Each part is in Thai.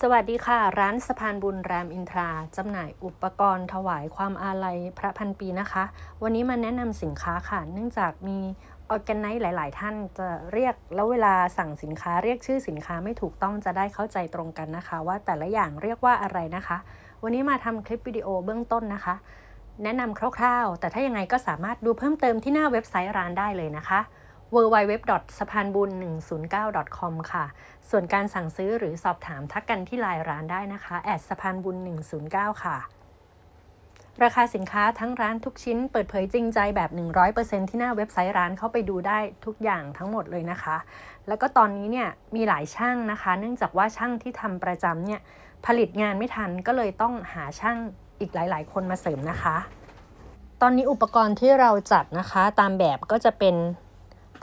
สวัสดีค่ะ ร้านสะพานบุญรามอินทราจำหน่ายอุปกรณ์ถวายความอาลัยพระพันปีนะคะ วันนี้มาแนะนำสินค้าค่ะ เนื่องจากมีออแกไนซ์หลาย ๆ ท่านจะเรียกแล้วเวลาสั่งสินค้าเรียกชื่อสินค้าไม่ถูกต้องจะได้เข้าใจตรงกันนะคะ ว่าแต่ละอย่างเรียกว่าอะไรนะคะ วันนี้มาทำคลิปวิดีโอเบื้องต้นนะคะ แนะนำคร่าว ๆ แต่ถ้ายังไงก็สามารถดูเพิ่มเติมที่หน้าเว็บไซต์ร้านได้เลยนะคะ w w w สะพานบุญ109 com ค่ะ ส่วนการสั่งซื้อหรือสอบถามทักกันที่ไลน์ร้านได้นะคะแอดสะพานบุญ109 ค่ะ ราคาสินค้าทั้งร้านทุกชิ้นเปิดเผยจริงใจแบบ 100%ที่หน้าเว็บไซต์ร้านเข้าไปดูได้ทุกอย่างทั้งหมดเลยนะคะ แล้วก็ตอนนี้เนี่ยมีหลายช่างนะคะ เนื่องจากว่าช่างที่ทำประจำเนี่ยผลิตงานไม่ทันก็เลยต้องหาช่างอีกหลาย ๆ คนมาเสริมนะคะ ตอนนี้อุปกรณ์ที่เราจัดนะคะ ตามแบบก็จะเป็น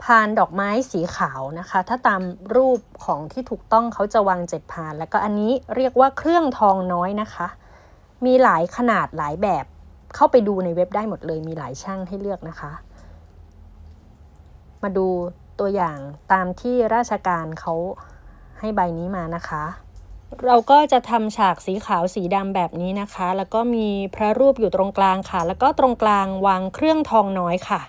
พานดอกไม้สีขาวนะคะ ถ้าตามรูปของที่ถูกต้องเขาจะวางเจ็ดพาน แล้วก็อันนี้เรียกว่าเครื่องทองน้อยนะคะ มีหลายขนาดหลายแบบเข้าไปดูในเว็บได้หมดเลย มีหลายช่างให้เลือกนะคะ มาดูตัวอย่างตามที่ราชการเขาให้ใบนี้มานะคะ เราก็จะทำฉากสีขาวสีดำแบบนี้นะคะ แล้วก็มีพระรูปอยู่ตรงกลางค่ะ แล้วก็ตรงกลางวางเครื่องทองน้อยค่ะ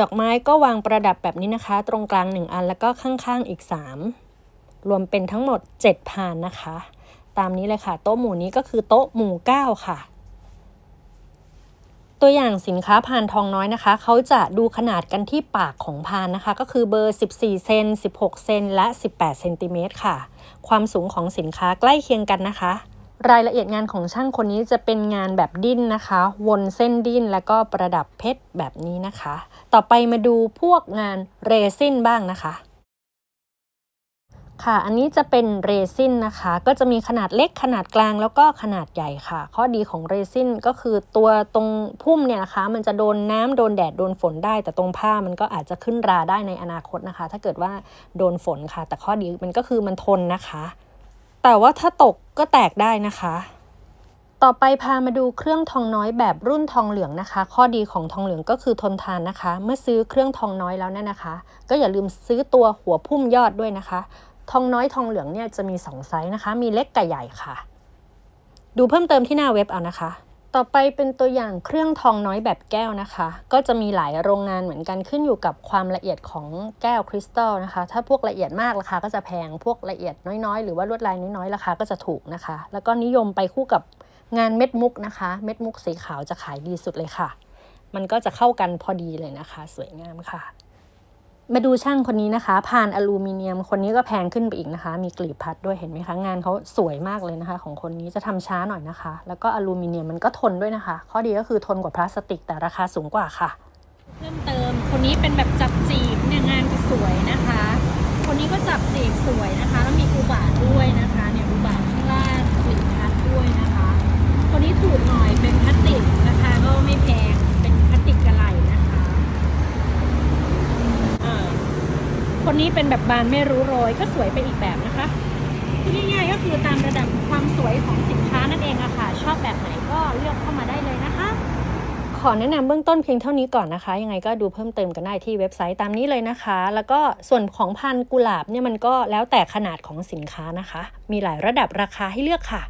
ดอกไม้ก็วางประดับแบบนี้นะคะ ตรงกลาง 1 อันแล้วก็ข้างๆอีก 3 รวมเป็นทั้งหมด 7 พานนะคะ ตามนี้เลยค่ะ โต๊ะหมู่นี้ก็คือโต๊ะหมู่ 9 ค่ะ ตัวอย่างสินค้าพานทองน้อยนะคะ เขาจะดูขนาดกันที่ปากของพานนะคะ ก็คือเบอร์ 14 เซน 16 เซน และ 18 เซนติเมตรค่ะ ความสูงของสินค้าใกล้เคียงกันนะคะ รายละเอียดงานของช่างคนนี้จะเป็นงานแบบดิ้นนะคะ วนเส้นดิ้นแล้วก็ประดับเพชรแบบนี้นะคะ ต่อไปมาดูพวกงานเรซินบ้างนะคะ ค่ะ อันนี้จะเป็นเรซินนะคะ ก็จะมีขนาดเล็กขนาดกลางแล้วก็ขนาดใหญ่ค่ะ ข้อดีของเรซินก็คือตัวตรงพุ่มเนี่ยนะคะ มันจะโดนน้ำโดนแดดโดนฝนได้ แต่ตรงผ้ามันก็อาจจะขึ้นราได้ในอนาคตนะคะ ถ้าเกิดว่าโดนฝนค่ะ แต่ข้อดีมันก็คือมันทนนะคะ แต่ว่าถ้าตกก็แตกได้นะคะ ต่อไปพามาดูเครื่องทองน้อยแบบรุ่นทองเหลืองนะคะ ข้อดีของทองเหลืองก็คือทนทานนะคะ เมื่อซื้อเครื่องทองน้อยแล้วเนี่ยนะคะ ก็อย่าลืมซื้อตัวหัวพุ่มยอดด้วยนะคะ ทองน้อยทองเหลืองเนี่ยจะมี 2 ไซส์นะคะ มีเล็กกับใหญ่ค่ะ ดูเพิ่มเติมที่หน้าเว็บเอานะคะ ต่อไปเป็นตัวอย่างเครื่องทองน้อยแบบแก้วนะคะ ก็จะมีหลายโรงงานเหมือนกันขึ้นอยู่กับความละเอียดของแก้วคริสตัลนะคะ ถ้าพวกละเอียดมากราคาก็จะแพงพวกละเอียดน้อยๆ หรือว่าลวดลายน้อยๆราคาก็จะถูกนะคะ แล้วก็นิยมไปคู่กับงานเม็ดมุกนะคะ เม็ดมุกสีขาวจะขายดีสุดเลยค่ะ มันก็จะเข้ากันพอดีเลยนะคะ สวยงามค่ะ มาดูช่างคนนี้นะคะผ่านอลูมิเนียม คนนี้ก็แพงขึ้นไปอีกนะคะ มีกลีบพัดด้วยเห็นไหมคะ งานเขาสวยมากเลยนะคะ ของคนนี้จะทำช้าหน่อยนะคะ แล้วก็อลูมิเนียมมันก็ทนด้วยนะคะ ข้อดีก็คือทนกว่าพลาสติกแต่ราคาสูงกว่าค่ะ เพิ่มเติมคนนี้เป็นแบบจับจีบเนี่ยงานจะสวยนะคะ คนนี้ก็จับจีบสวยนะคะ แล้วมีอุบาทด้วยนะคะ เนี่ยอุบาทข้างล่างกลิ่นพัดด้วยนะคะ คนนี้ถูกหน่อยเป็นพลาสติกราคาก็ไม่แพง เป็นพลาสติกกระไหลนะคะอ่า คนนี้เป็นแบบบานไม่รู้โรยก็สวยไปอีกแบบนะคะพูดง่ายๆก็คือตามระดับความสวยของสินค้านั่นเองอะค่ะ ชอบแบบไหนก็เลือกเข้ามาได้เลยนะคะ ขอแนะนำเบื้องต้นเพียงเท่านี้ก่อนนะคะ ยังไงก็ดูเพิ่มเติมกันได้ที่เว็บไซต์ตามนี้เลยนะคะ แล้วก็ส่วนของพันกุหลาบเนี่ยมันก็แล้วแต่ขนาดของสินค้านะคะ มีหลายระดับราคาให้เลือกค่ะ